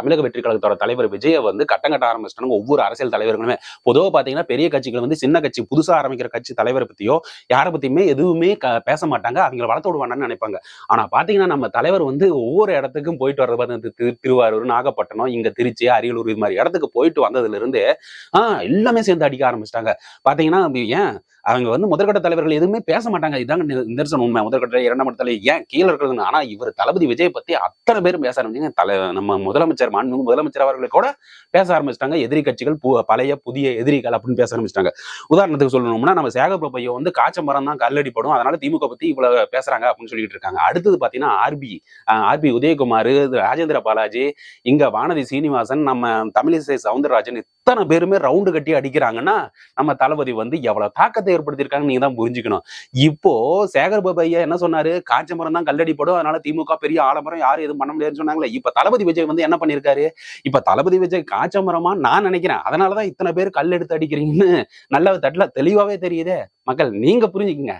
தமிழக வெற்றி கழகத்தோட தலைவர் விஜயை வந்து கட்டங்கட்ட ஆரம்பிச்சிட்டாங்க. ஒவ்வொரு அரசியல் தலைவர்களுமே. பொதுவாக பாத்தீங்கன்னா பெரிய கட்சிகள் வந்து சின்ன கட்சி புதுசா ஆரம்பிக்கிற கட்சி தலைவரை பத்தியோ யாரை பத்தியுமே எதுவுமே க- பேச மாட்டாங்க. அவங்கள வளர்த்து விடுவாங்கன்னு நினைப்பாங்க. ஆனா பாத்தீங்கன்னா நம்ம தலைவர் வந்து ஒவ்வொரு இடத்துக்கும் போயிட்டு வர்றது பார்த்தீங்கன்னா திரு- திருவாரூர் நாகப்பட்டினம் இங்க திருச்சி அரியலூர் இது மாதிரி இடத்துக்கு போயிட்டு வந்ததுல இருந்து ஆஹ் எல்லாமே சேர்ந்து அடிக்க ஆரம்பிச்சிட்டாங்க. பாத்தீங்கன்னா ஏன்? அவங்க வந்து முதற்கட்ட தலைவர்கள் எதுவுமே பேச மாட்டாங்க. இதாங்க நிதர்சனம் உண்மை. முதற்கட்ட இரண்டாம் கட்ட தலைவர் ஏன் கீழே இருக்கிறதுன்னு? ஆனா இவர் தளபதி விஜய் பத்தி அத்தனை பேரும் பேச ஆரம்பிச்சிங்க தலை நம்ம முதலமைச்சர் மாண்புமிகு முதலமைச்சர் அவர்களை கூட பேச ஆரம்பிச்சிட்டாங்க. எதிரி கட்சிகள் பு- பழைய புதிய எதிரிகள் அப்படின்னு பேச ஆரம்பிச்சிட்டாங்க. உதாரணத்துக்கு சொல்லணும்னா நம்ம சேகர் பையன் வந்து காய்ச்ச மரம் தான் கல்லடி படும். அதனால திமுக பத்தி இவ்வளவு பேசுறாங்க அப்படின்னு சொல்லிட்டு இருக்காங்க. அடுத்தது பாத்தீங்கன்னா ஆர்பி ஆர்பி உதயகுமார் ராஜேந்திர பாலாஜி இங்க வானதி சீனிவாசன் நம்ம தமிழிசை சவுந்தரராஜன் இத்தனை பேருமே ரவுண்டு கட்டி அடிக்கிறாங்கன்னா நம்ம தளபதி வந்து எவ்வளவு தாக்கத்தை ஏற்படுத்தியிருக்காங்க நீங்க தான் புரிஞ்சுக்கணும். இப்போ சேகர் பாபு ஐயா என்ன சொன்னாரு? காய்ச்ச மரம் தான் கல்லடி போடும் அதனால திமுக பெரிய ஆலமரம் யாரும் எதுவும் பண்ண முடியாதுன்னு சொன்னாங்களே இப்ப தளபதி விஜய் வந்து என்ன பண்ணிருக்காரு இப்ப தளபதி விஜய் காய்ச்ச மரமா நான் நினைக்கிறேன். அதனாலதான் இத்தனை பேர் கல் எடுத்து அடிக்கிறீங்கன்னு நல்ல தட்டுல தெளிவாவே தெரியுதே. மக்கள் நீங்க புரிஞ்சுக்கங்க.